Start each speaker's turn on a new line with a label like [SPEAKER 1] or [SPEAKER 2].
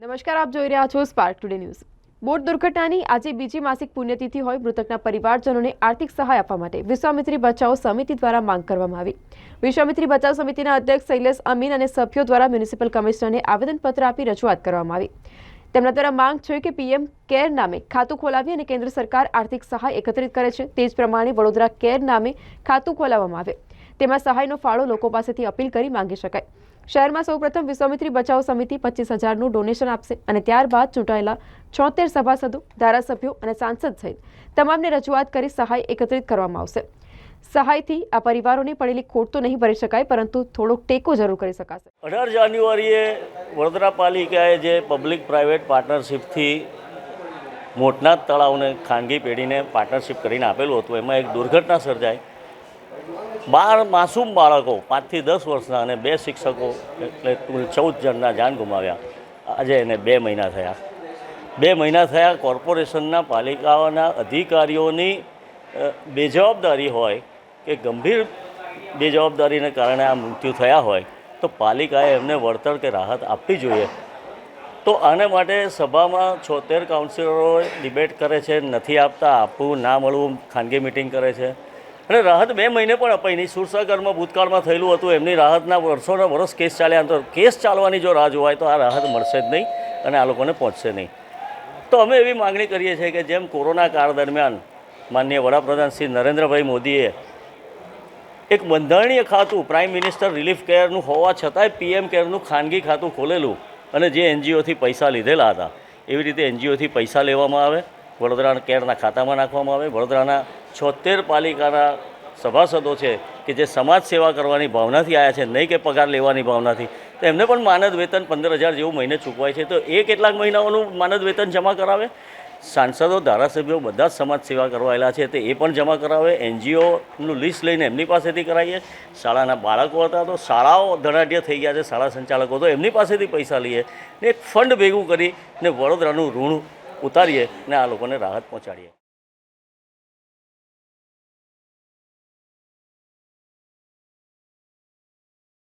[SPEAKER 1] નમસ્કાર, આપ જોઈ રહ્યા છો સ્પાર્ક ટુડે ન્યૂઝ બોટ દુર્ઘટનાની આજે બીજી માસિક પુણ્યતિથિ હોય મૃતકના પરિવારજનોને આર્થિક સહાય આપવા માટે વિશ્વામિત્રી બચાવ સમિતિ દ્વારા માંગ કરવામાં આવી. વિશ્વામિત્રી બચાવ સમિતિના અધ્યક્ષ શૈલેષ અમીન અને સભ્યો દ્વારા મ્યુનિસિપલ કમિશનરને આવેદનપત્ર આપી રજૂઆત કરવામાં આવી. તેમના દ્વારા માંગ છે કે પીએમ કેર નામે ખાતું ખોલાવી અને કેન્દ્ર સરકાર આર્થિક સહાય એકત્રિત કરે છે. તે જ પ્રમાણે વડોદરા કેર નામે ખાતું ખોલાવવામાં આવે. તેમાં સહાયનો ફાળો લોકો પાસેથી અપીલ કરી માંગી શકાય. શહેરમાં સૌપ્રથમ વિશ્વામિત્રી બચાવ સમિતિ પચીસ હજારનું ડોનેશન આપશે અને ત્યારબાદ ચૂંટાયેલા છોતેર સભાસદો, ધારાસભ્યો અને સાંસદ સહિત તમામને રજૂઆત કરી સહાય એકત્રિત કરવામાં આવશે. સહાયથી આ પરિવારોને પડેલી ખોટ તો નહીં ભરી શકાય, પરંતુ થોડોક ટેકો જરૂર કરી શકાશે.
[SPEAKER 2] અઢાર જાન્યુઆરીએ વડોદરા પાલિકાએ જે પબ્લિક પ્રાઇવેટ પાર્ટનરશિપથી મોટનાથ તળાવને ખાનગી પેઢીને પાર્ટનરશિપ કરીને આપેલું હતું, એમાં એક દુર્ઘટના સર્જાઈ. બાર માસૂમ બાળકો, પાંચથી દસ વર્ષના અને બે શિક્ષકો એટલે કુલ ચૌદ જણના જાન ગુમાવ્યા. આજે એને બે મહિના થયા. બે મહિના થયા કોર્પોરેશનના પાલિકાઓના અધિકારીઓની બેજવાબદારી હોય કે ગંભીર બેજવાબદારીને કારણે આ મૃત્યુ થયા હોય, તો પાલિકાએ એમને વળતર કે રાહત આપવી જોઈએ. તો આને માટે સભામાં છોતેર કાઉન્સિલરોએ ડિબેટ કરે છે, નથી આપતા, આપવું, ના મળવું, ખાનગી મિટિંગ કરે છે. અને રાહત બે મહિને પણ અપાઈ. નહીં સુરસાગરમાં ભૂતકાળમાં થયેલું હતું. એમની રાહતના વર્ષોના વર્ષ કેસ ચાલ્યા. તો કેસ ચાલવાની જો રાહ જોવાય તો આ રાહત મળશે જ નહીં અને આ લોકોને પહોંચશે નહીં. તો અમે એવી માગણી કરીએ છીએ કે જેમ કોરોના કાળ દરમિયાન માનનીય વડાપ્રધાન શ્રી નરેન્દ્રભાઈ મોદીએ એક બંધારણીય ખાતું પ્રાઇમ મિનિસ્ટર રિલીફ કેરનું હોવા છતાંય પીએમ કેરનું ખાનગી ખાતું ખોલેલું અને જે એનજીઓથી પૈસા લીધેલા હતા. એવી રીતે એનજીઓથી પૈસા લેવામાં આવે. વડોદરા કેરના ખાતામાં નાખવામાં આવે. વડોદરાના છોતેર પાલિકાના સભાસદો છે કે જે સમાજ સેવા કરવાની ભાવનાથી આવ્યા છે, નહીં કે પગાર લેવાની ભાવનાથી. તો એમને પણ માનદ વેતન પંદર હજાર જેવું મહિને ચૂકવાય છે. તો એ કેટલાક મહિનાઓનું માનદ વેતન જમા કરાવે? સાંસદો, ધારાસભ્યો બધા જ સમાજ સેવા કરવાયેલા છે, તે એ પણ જમા કરાવે. એનજીઓનું લિસ્ટ લઈને એમની પાસેથી કરાવીએ. શાળાના બાળકો હતા તો શાળાઓ ધનાઢ્ય થઈ ગયા છે, શાળા સંચાલકો. તો એમની પાસેથી પૈસા લઈએ ને એક ફંડ ભેગું કરી ને વડોદરાનું ઋણ ઉતારીએ ને આ લોકોને રાહત પહોંચાડીએ.